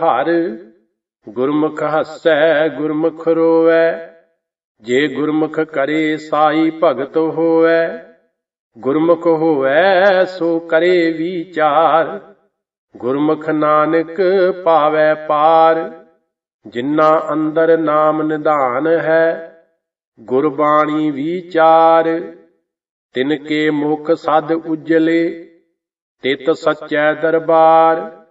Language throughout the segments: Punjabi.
ਹਰ ਗੁਰਮੁਖ ਹੱਸੈ, ਗੁਰਮੁਖ ਰੋਵੈ। ਜੇ ਗੁਰਮੁਖ ਕਰੇ ਸਾਈ ਭਗਤ ਹੋਵੈ, ਗੁਰਮੁਖ ਹੋਵੈ ਸੋ ਕਰੇ ਵਿਚਾਰ। ਗੁਰਮੁਖ ਨਾਨਕ ਪਾਵੈ ਪਾਰ ਜਿਨ੍ਹਾਂ ਅੰਦਰ ਨਾਮ ਨਿਧਾਨ ਹੈ, ਗੁਰਬਾਣੀ ਵਿਚਾਰ। ਤਿਨ ਕੇ ਮੁਖ ਸਦ ਉਜਲੇ, ਤਿਤ ਸਚੈ ਦਰਬਾਰ।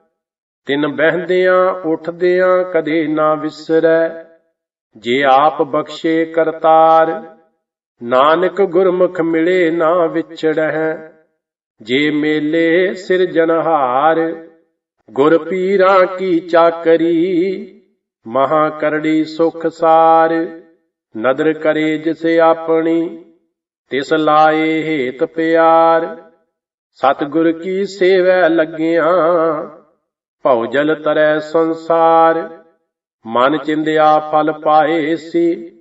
ਤਿਨ ਬਹਿੰਦਿਆਂ ਉਠਦਿਆਂ ਕਦੇ ਨਾ ਵਿਸਰੈ, ਜੇ ਆਪ ਬਖਸ਼ੇ ਕਰਤਾਰ, ਨਾਨਕ ਗੁਰਮੁਖ ਮਿਲੇ ਨਾ ਵਿਛੜਹਿ, ਜੇ ਮੇਲੇ ਸਿਰਜਨਹਾਰ ਗੁਰ ਪੀਰਾਂ ਕੀ ਚਾਕਰੀ ਮਹਾ ਕਰੜੀ ਸੁਖ ਸਾਰ, ਨਦਰ ਕਰੇ ਜਿਸ ਆਪਣੀ, ਤਿਸ ਲਾਏ ਹੇਤ ਪਿਆਰ, ਸਤਿਗੁਰ ਕੀ ਸੇਵੈ ਲੱਗਿਆਂ ਭਉ ਜਲ ਤਰੈ ਸੰਸਾਰ, ਮਨ ਚਿੰਦਿਆ ਫਲ ਪਾਏ ਸੀ,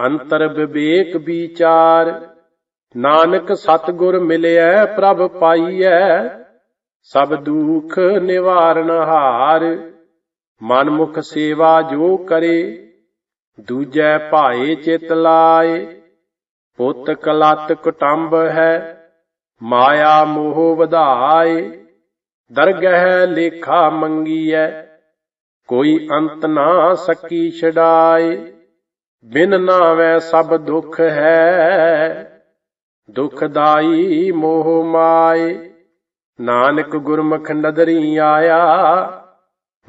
ਅੰਤਰ ਵਿਵੇਕ ਵਿਚਾਰ। ਨਾਨਕ ਸਤਿਗੁਰ ਮਿਲਿਆ ਪ੍ਰਭ ਪਾਈਐ, ਸਭ ਦੁਖ ਨਿਵਾਰਨ ਹਾਰ। ਮਨ ਮੁਖ ਸੇਵਾ ਜੋ ਕਰੇ, ਦੂਜੈ ਭਾਏ ਚਿਤ ਲਾਏ। ਪੁੱਤ ਕਲਤ ਕੁਟੰਬ ਹੈ, ਮਾਇਆ ਮੋਹ ਵਧਾਏ। ਦਰਗਹਿ ਲੇਖਾ ਮੰਗੀਐ, ਕੋਈ ਅੰਤ ਨਾ ਸਕੀ ਛਡਾਏ। ਬਿਨ ਨਾਵੇਂ ਸਭ ਦੁਖ ਹੈ ਦੁਖਦਾਈ ਮੋਹ ਮਾਏ। ਨਾਨਕ ਗੁਰਮੁਖ ਨਦਰੀ ਆਇਆ,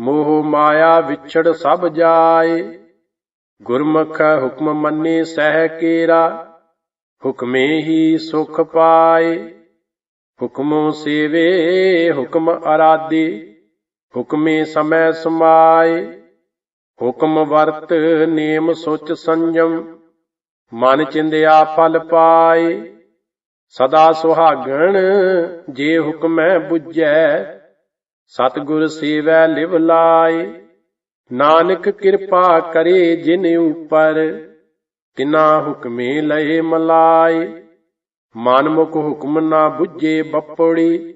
ਮੋਹ ਮਾਇਆ ਵਿਛੜ ਸਭ ਜਾਏ। ਗੁਰਮੁਖ ਹੁਕਮ ਮੰਨੇ ਸਹਿ ਕੇਰਾ, ਹੁਕਮੇ ਹੀ ਸੁਖ ਪਾਏ। ਹੁਕਮੋ ਸੇਵੇ, ਹੁਕਮ ਅਰਾਦੇ ਹੁਕਮੇ ਸਮੈ ਸਮਾਏ, ਹੁਕਮ ਵਰਤ ਨੇਮ ਸੁਚ ਸੰਜਮ, ਮਨ ਚਿੰਦਿਆ ਫਲ ਪਾਏ। ਸਦਾ ਸੁਹਾਗਣ, ਜੇ ਹੁਕਮੈ 부ਜੈ ਸਤਿਗੁਰ ਸੇਵੈ ਲਿਵ ਲਾਏ। ਨਾਨਕ ਕਿਰਪਾ ਕਰੇ ਜਿਨ ਉਪਰ, ਤਿਨਾ ਹੁਕਮੇ ਲਏ ਮਲਾਏ। ਮਨਮੁਖ ਹੁਕਮ ਨਾ 부ਜੇ ਬੱਪੜੀ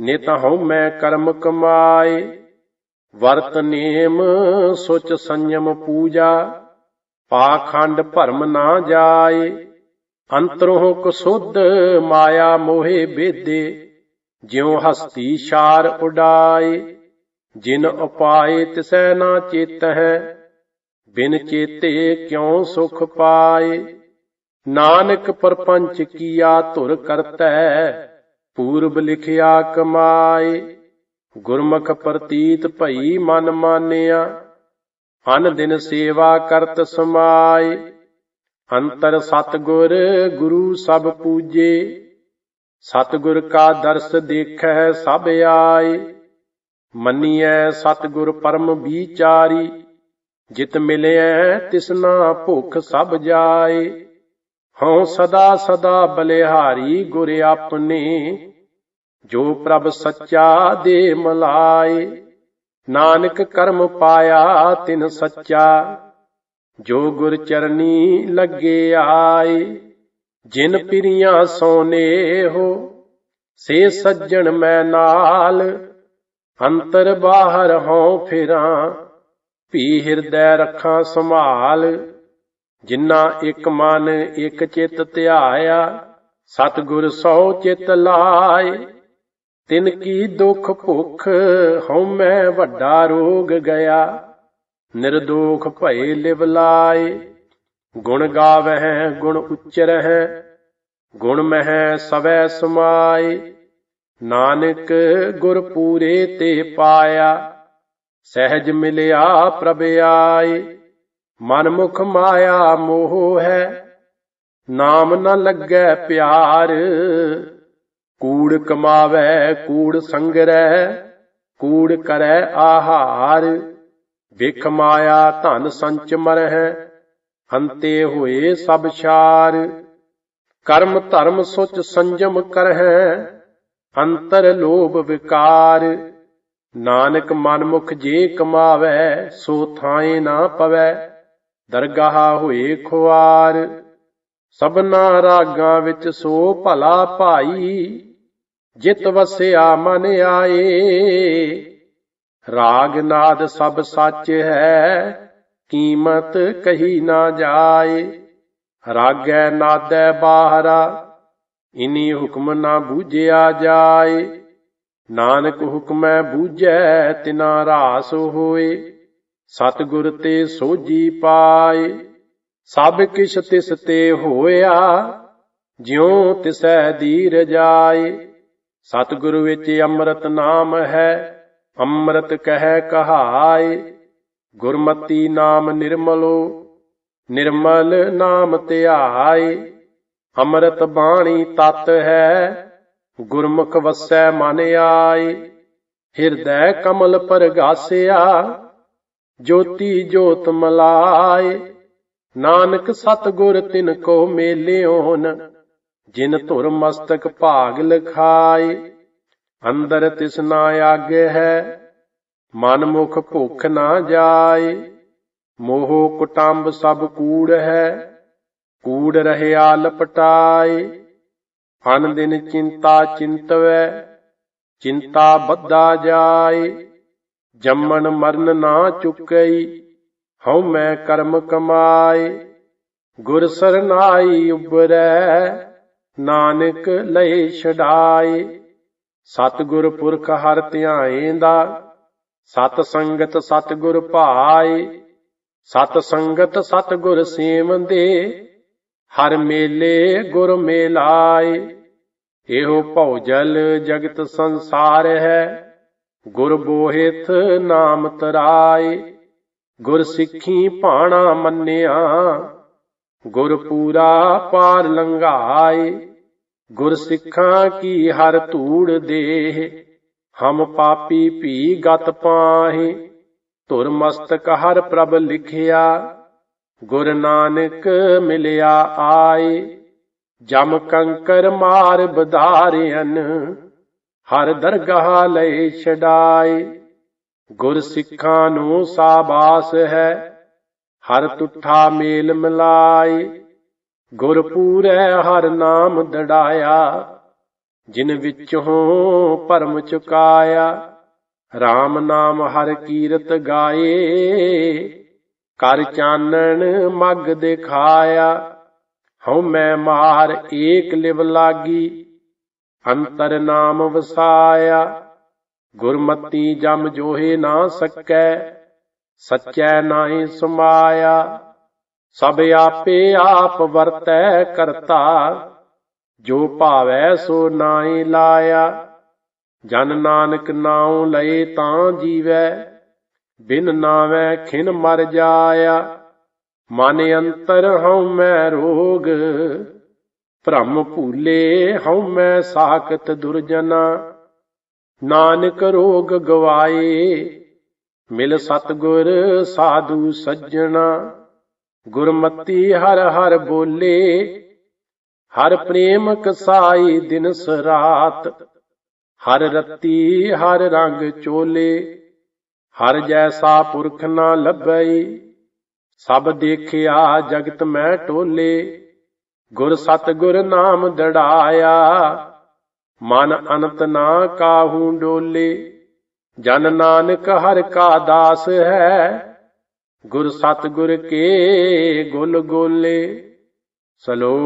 ਨਿਤ ਹਉ ਮੈਂ ਕਰਮ ਕਮਾਏ। ਵਰਤ ਨੇਮ, ਸੁਚ ਸੰਯਮ ਪੂਜਾ, ਪਾਖੰਡ ਭਰਮ ਨਾ ਜਾਏ। ਅੰਤਰੋਂ ਕਸੁੱਧ ਮਾਇਆ ਮੋਹੇ ਬੇਦੇ, ਜਿਉ ਹਸਤੀ ਛਾਰ ਉਡਾਏ। ਜਿਨ ਉਪਾਏ ਤਿਸੈ ਨਾ ਚੇਤ ਹੈ ਬਿਨ ਚੇਤੇ ਕਿਉ ਸੁਖ ਪਾਏ। ਨਾਨਕ ਪਰਪੰਚ ਕੀਆ ਧੁਰ ਕਰਤੈ, ਪੂਰਬ ਲਿਖਿਆ ਕਮਾਏ। ਗੁਰਮੁਖ ਪ੍ਰਤੀਤ ਭਈ ਮਨ ਮਾਨਿਆ, ਅਨ ਦਿਨ ਸੇਵਾ ਕਰਤ ਸਮਾਏ। ਅੰਤਰ ਸਤਗੁਰ ਗੁਰੂ ਸਭ ਪੂਜੇ, ਸਤਗੁਰ ਕਾ ਦਰਸ ਦੇਖੈ ਸਭ ਆਏ। ਮੰਨੀਐ ਸਤਗੁਰ ਪਰਮ ਵਿਚਾਰੀ, ਜਿਤ ਮਿਲਿਐ ਤਿਸਨਾ ਭੁਖ ਸਭ ਜਾਏ। ਹਉ ਸਦਾ ਸਦਾ ਬਲਿਹਾਰੀ ਗੁਰ ਆਪਣੇ, ਜੋ ਪ੍ਰਭ ਸੱਚਾ ਦੇ ਮਲਾਏ ਨਾਨਕ ਕਰਮ ਪਾਇਆ ਤਿਨ ਸੱਚਾ, ਜੋ ਗੁਰ ਚਰਨੀ ਲੱਗੇ ਆਏ। ਜਿਨ ਪਿਰੀਆਂ ਸੋਨੇ ਹੋ, ਸੇ ਸੱਜਣ ਮੈਂ ਨਾਲ। ਅੰਤਰ ਬਾਹਰ ਹਉ ਫਿਰਾਂ, ਭੀ ਹਿਰਦੈ ਰੱਖਾਂ ਸੰਭਾਲ। ਜਿਨ੍ਹਾਂ ਇੱਕ ਮਨ ਇੱਕ ਚਿੱਤ ਧਿਆਇਆ, ਸਤਿਗੁਰ ਸੋ ਚਿਤ ਲਾਏ। ਤਿਨ ਕੀ ਦੁਖ ਭੁਖ ਹਉਮੈ ਵੱਡਾ ਰੋਗ ਗਿਆ। ਨਿਰਦੋਖ ਭਏ ਲਿਵ ਲਾਏ। ਗੁਣ ਗਾਵਹਿ, ਗੁਣ ਉਚਰਹਿ। ਗੁਣ ਮਹਿ ਸਵੈ ਸਮਾਏ। ਨਾਨਕ ਗੁਰ ਪੂਰੇ ਤੇ ਪਾਇਆ। ਸਹਿਜ ਮਿਲਿਆ ਪ੍ਰਭ ਆਏ। ਮਨਮੁਖ ਮਾਇਆ ਮੋਹ ਹੈ, ਨਾਮ ਨ ਲੱਗੈ ਪਿਆਰ। ਕੂੜ ਕਮਾਵੈ, ਕੂੜ ਸੰਗਰੈ, ਕੂੜ ਕਰੈ ਆਹਾਰ। ਵਿਖ ਮਾਇਆ ਧਨ ਸੰਚ ਮਰਹਿ, ਅੰਤੇ ਹੋਏ ਸਭ ਛਾਰ। ਕਰਮ ਧਰਮ ਸੁਚ ਸੰਜਮ ਕਰਹਿ, ਅੰਤਰ ਲੋਭ ਵਿਕਾਰ। ਨਾਨਕ ਮਨਮੁਖ ਜੇ ਕਮਾਵੈ, ਸੋ ਥਾਏ ਨਾ ਪਵੈ। ਦਰਗਾਹ ਹੋਏ ਖੁਆਰ, ਸਭਨਾ ਰਾਗਾਂ ਵਿੱਚ ਸੋ ਭਲਾ ਭਾਈ, ਜਿਤ ਵਸਿਆ ਮਨ ਆਏ। ਰਾਗ ਨਾਦ ਸਭ ਸੱਚ ਹੈ, ਕੀਮਤ ਕਹੀ ਨਾ ਜਾਏ। ਰਾਗੈ ਨਾਦੈ ਬਾਹਰਾ, ਇਨੀ ਹੁਕਮ ਨਾ ਬੂਝਿਆ ਜਾਏ। ਨਾਨਕ ਹੁਕਮੈ ਬੂਝੈ, ਤਿਨਾ ਰਾਸ ਹੋਏ। ਸਤਿਗੁਰ ਤੇ ਸੋਜੀ ਪਾਏ, ਸਭ ਕਿਛ ਤਿਸ ਤੇ ਹੋਇਆ, ਜਿਉ ਤਿਸੈ ਦੀ ਰਜਾਏ ਸਤਿਗੁਰ ਵਿੱਚ ਅੰਮ੍ਰਿਤ ਨਾਮ ਹੈ, ਅੰਮ੍ਰਿਤ ਕਹਿ ਕਹਾਏ। ਗੁਰਮਤੀ ਨਾਮ ਨਿਰਮਲੋ, ਨਿਰਮਲ ਨਾਮ ਧਿਆਏ। ਅੰਮ੍ਰਿਤ ਬਾਣੀ ਤਤ ਹੈ, ਗੁਰਮੁਖ ਵਸੈ ਮਨ ਆਏ। ਹਿਰਦੈ ਕਮਲ ਪਰਗਾਸਿਆ ਜੋਤੀ ਜੋਤ ਮਲਾਏ। ਨਾਨਕ ਸਤਗੁਰ ਤਿਨ ਕੋ ਮੇਲਿਓਨ, ਜਿਨ ਧੁਰ ਮਸਤਕ ਭਾਗ ਲਖਾਏ। ਅੰਦਰ ਤਿਸ ਨਾ ਆਗੇ ਹੈ, ਮਨ ਮੁਖ ਭੁਖ ਨਾ ਜਾਏ। ਮੋਹ ਕੁਟੰਬ ਸਭ ਕੂੜ ਹੈ, ਕੂੜ ਰਹਿਆ ਲਪਟਾਏ ਅਨ ਦਿਨ ਚਿੰਤਾ ਚਿੰਤਵੈ, ਚਿੰਤਾ ਬੱਧਾ ਜਾਏ। ਜੰਮਣ ਮਰਨ ਨਾ ਚੁੱਕਈ, ਹਉ ਮੈਂ ਕਰਮ ਕਮਾਏ। ਗੁਰ ਸਰਨਾਈ ਉਬਰੈ ਨਾਨਕ ਲਏ ਛਡਾਏ। ਸਤਿਗੁਰ ਪੁਰਖ ਹਰ ਧਿਆਏ ਦਾ ਸਤ ਸੰਗਤ ਸਤਿਗੁਰ ਭਾਏ ਸਤ ਸੰਗਤ ਸਤਿਗੁਰ ਸੇਵੰਦੇ, ਹਰ ਮੇਲੇ ਗੁਰ ਮੇਲਾਏ। ਇਹੋ ਭਉਜਲ ਜਗਤ ਸੰਸਾਰ ਹੈ। ਗੁਰ ਬੋਹਿਤ ਨਾਮ ਤਰਾਏ, ਗੁਰ ਸਿੱਖੀ ਭਾਣਾ ਮੰਨਿਆ। ਗੁਰ ਪੂਰਾ ਪਾਰ ਲੰਘਾਏ, ਗੁਰ ਸਿੱਖਾਂ ਕੀ ਹਰ ਧੂੜ ਦੇਹ। ਹਮ ਪਾਪੀ ਭੀ ਗਤ ਪਾਹੇ, ਧੁਰ ਮਸਤਕ ਹਰ ਪ੍ਰਭ ਲਿਖਿਆ। ਗੁਰ ਨਾਨਕ ਮਿਲਿਆ ਆਏ, ਜਮ ਕੰਕਰ ਮਾਰ ਬਧਾਰਿਅਨ। ਹਰ ਦਰਗਾਹ ਲਏ ਛਡਾਏ। ਗੁਰ ਸਿੱਖਾਂ ਨੂੰ ਸਾਬਾਸ ਹੈ, ਹਰ ਤੁਠਾ ਮੇਲ ਮਿਲਾਏ। ਗੁਰ ਪੂਰੈ ਹਰ ਨਾਮ ਦੜਾਇਆ, ਜਿਨ ਵਿਚ ਹੋ ਭਰਮ ਚੁਕਾਇਆ। RAM ਨਾਮ ਹਰ ਕੀਰਤ ਗਾਏ, ਕਰ ਚਾਨਣ ਮਗ ਦਿਖਾਇਆ। ਹਉ ਮੈਂ ਮਾਰ ਏਕ ਲਿਵ ਲਾਗੀ ਅੰਤਰ ਨਾਮ ਵਸਾਇਆ ਗੁਰਮਤੀ ਜਮ ਜੋਹੇ ਨਾ ਸਕੈ, ਸਚੈ ਨਾਹੀ ਸਮਾਇਆ। ਸਭ ਆਪੇ ਆਪ ਵਰਤੈ ਕਰਤਾ, ਜੋ ਭਾਵੈ ਸੋ ਨਾਹੀ ਲਾਇਆ। ਜਨ ਨਾਨਕ ਨਾਉ ਲਏ ਤਾਂ ਜੀਵੈ, ਬਿਨ ਨਾਵੈ ਖਿਨ ਮਰ ਜਾਇਆ। ਮਨ ਅੰਤਰ ਹਉ ਮੈਂ ਰੋਗ ਭ੍ਰਮ ਭੂਲੇ ਹਉ ਮੈਂ ਸਾਖਤ ਦੁਰਜਨਾ। ਨਾਨਕ ਰੋਗ ਗਵਾਏ, ਮਿਲ ਸਤਗੁਰ ਸਾਧੂ ਸੱਜਣਾ। ਗੁਰਮਤੀ ਹਰ ਹਰ ਬੋਲੇ, ਹਰ ਪ੍ਰੇਮ ਕਸਾਈ ਦਿਨ ਸਰਾਤ ਹਰ ਰਤੀ ਹਰ ਰੰਗ ਚੋਲੇ, ਹਰ ਜੈਸਾ ਪੁਰਖ ਨਾ ਲੱਭਈ। ਸਭ ਦੇਖਿਆ ਜਗਤ ਮੈਂ ਟੋਲੇ। ਗੁਰ ਸਤਗੁਰ ਨਾਮ ਦੜਾਇਆ, ਮਨ ਅਨੰਤ ਨਾ ਕਾਹੂ ਡੋਲੇ। ਜਨ ਨਾਨਕ ਹਰ ਕਾ ਦਾਸ ਹੈ, ਗੁਰ ਸਤਗੁਰ ਕੇ ਗੁਲ ਗੋਲੇ। ਸਲੋ